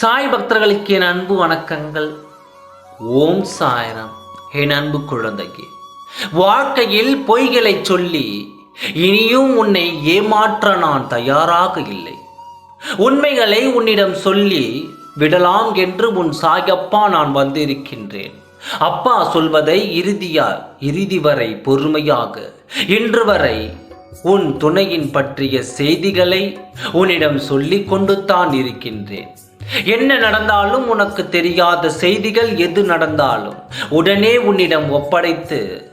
சாய் பக்தர்களுக்கு என் அன்பு வணக்கங்கள். ஓம் சாய்ராம். என் அன்பு குழந்தைக்கு வாழ்க்கையில் பொய்களை சொல்லி இனியும் உன்னை ஏமாற்ற நான் தயாராக இல்லை. உண்மைகளை உன்னிடம் சொல்லி விடலாம் என்று உன் சாயப்பா நான் வந்திருக்கின்றேன். அப்பா சொல்வதை இறுதியா இறுதி வரை பொறுமையாக இன்று வரை உன் துணையின் பற்றிய செய்திகளை உன்னிடம் சொல்லிக் கொண்டு தான் இருக்கின்றேன். என்ன நடந்தாலும் உனக்கு தெரியாத செய்திகள் எது நடந்தாலும் உடனே உன்னிடம் ஒப்படைத்து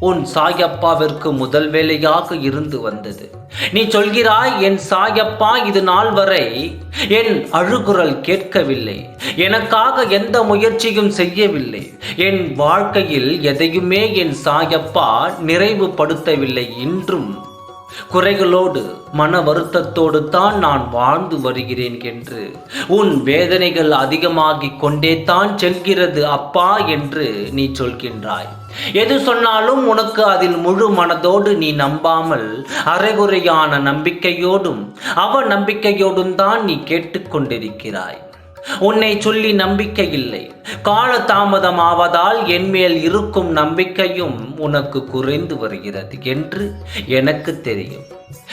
உன் சாயப்பாவிற்கு முதல் வேலையாக இருந்து வந்தது. நீ சொல்கிறாய் என் சாயப்பா இது நாள் வரை என் அழுகுரல் கேட்கவில்லை. எனக்காக எந்த முயற்சியும் செய்யவில்லை. என் வாழ்க்கையில் எதையுமே என் சாயப்பா நிறைவுபடுத்தவில்லை. இன்றும் குறைகளோடு மன வருத்தத்தோடு தான் நான் வாழ்ந்து வருகிறேன் என்று உன் வேதனைகள் அதிகமாகிக் கொண்டே தான் செல்கிறது அப்பா என்று நீ சொல்கின்றாய். எது சொன்னாலும் உனக்கு அதில் முழு மனதோடு நீ நம்பாமல் அரைகுறையான நம்பிக்கையோடும் அவ நம்பிக்கையோடும் தான் நீ கேட்டுக்கொண்டிருக்கிறாய் உன்னை சொல்லி நம்பிக்கை இல்லை கால தாமதமாவதால் என்மேல் இருக்கும் நம்பிக்கையும் உனக்கு குறைந்து வருகிறது என்று எனக்கு தெரியும்.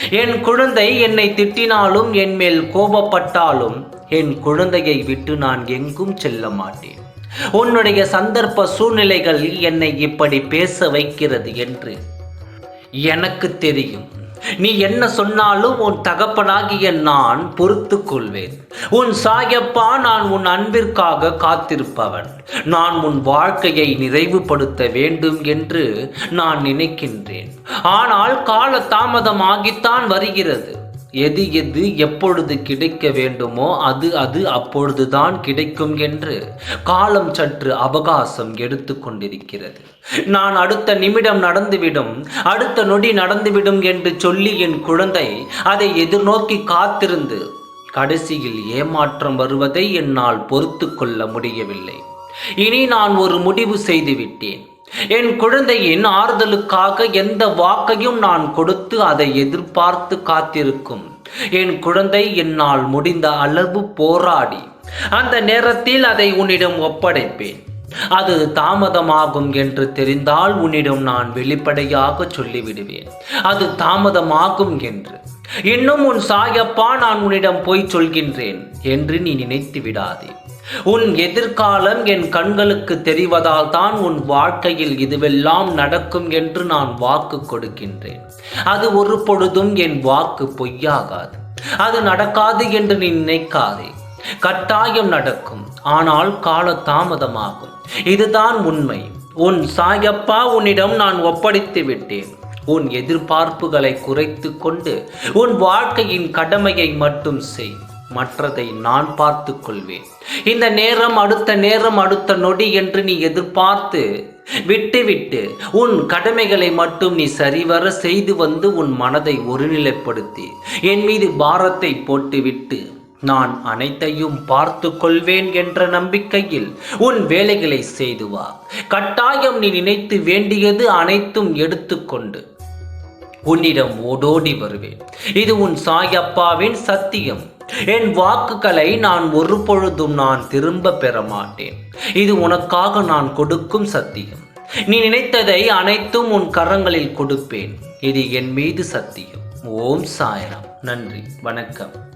என் குழந்தை என்னை திட்டினாலும் என் மேல் கோபப்பட்டாலும் என் குழந்தையை விட்டு நான் எங்கும் செல்ல மாட்டேன். உன்னுடைய சந்தர்ப்ப சூழ்நிலைகள் என்னை இப்படி பேச வைக்கிறது என்று எனக்கு தெரியும். நீ என்ன சொன்னாலும் உன் தகப்பனாகிய நான் பொறுத்து கொள்வேன் உன் சாயப்பா நான் உன் அன்பிற்காக காத்திருப்பவன். நான் உன் வாழ்க்கையை நிறைவுபடுத்த வேண்டும் என்று நான் நினைக்கின்றேன். ஆனால் கால தாமதமாகித்தான் வருகிறது. எது எது எப்பொழுது கிடைக்க வேண்டுமோ அது அது அப்பொழுதுதான் கிடைக்கும் என்று காலம் சற்று அவகாசம் எடுத்து கொண்டிருக்கிறது. நான் அடுத்த நிமிடம் நடந்துவிடும் அடுத்த நொடி நடந்துவிடும் என்று சொல்லி என் குழந்தை அதை எதிர்நோக்கி காத்திருந்து கடைசியில் ஏமாற்றம் வருவதை என்னால் பொறுத்து கொள்ள முடியவில்லை. இனி நான் ஒரு முடிவு செய்துவிட்டேன் என் குழந்தையின் ஆறுதலுக்காக எந்த வாக்கையும் நான் கொடுத்து அதை எதிர்பார்த்து காத்திருக்கும். என் குழந்தை என்னால் முடிந்த அளவு போராடி அந்த நேரத்தில் அதை உன்னிடம் ஒப்படைப்பேன். அது தாமதமாகும் என்று தெரிந்தால் உன்னிடம் நான் வெளிப்படையாக சொல்லிவிடுவேன். அது தாமதமாகும் என்று. இன்னும் உன் சாயப்பா நான் உன்னிடம் போய் சொல்கின்றேன் என்று நீ நினைத்து விடாதே. உன் எதிர்காலம் என் கண்களுக்கு தெரிவதால் தான் உன் வாழ்க்கையில் இதுவெல்லாம் நடக்கும் என்று நான் வாக்கு கொடுக்கின்றேன். அது ஒரு பொழுதும் என் வாக்கு பொய்யாகாது. அது நடக்காது என்று நீ நினைக்காதே. கட்டாயம் நடக்கும். ஆனால் கால தாமதமாகும். இதுதான் உண்மை. உன் சாயப்பா உன்னிடம் நான் ஒப்படைத்து விட்டேன். உன் எதிர்பார்ப்புகளை குறைத்து கொண்டு உன் வாழ்க்கையின் கடமையை மட்டும் செய். மற்றதை நான் பார்த்து கொள்வேன் இந்த நேரம் அடுத்த நேரம் அடுத்த நொடி என்று நீ எதிர்பார்த்து விட்டுவிட்டு உன் கடமைகளை மட்டும் நீ சரிவர செய்து வந்து உன் மனதை ஒருநிலைப்படுத்தி என் மீது பாரத்தை போட்டுவிட்டு நான் அனைத்தையும் பார்த்து கொள்வேன் என்ற நம்பிக்கையில் உன் வேலைகளை செய்து வா. கட்டாயம் நீ நினைத்து வேண்டியது அனைத்தும் எடுத்துக்கொண்டு உன்னிடம் ஓடோடி வருவேன். இது உன் சாயப்பாவின் சத்தியம். என் வாக்குகளை நான் ஒரு பொழுதும் நான் திரும்ப பெற மாட்டேன். இது உனக்காக நான் கொடுக்கும் சத்தியம். நீ நினைத்ததை அனைத்தும் உன் கரங்களில் கொடுப்பேன். இது என் மீது சத்தியம். ஓம் சாயரம். நன்றி. வணக்கம்.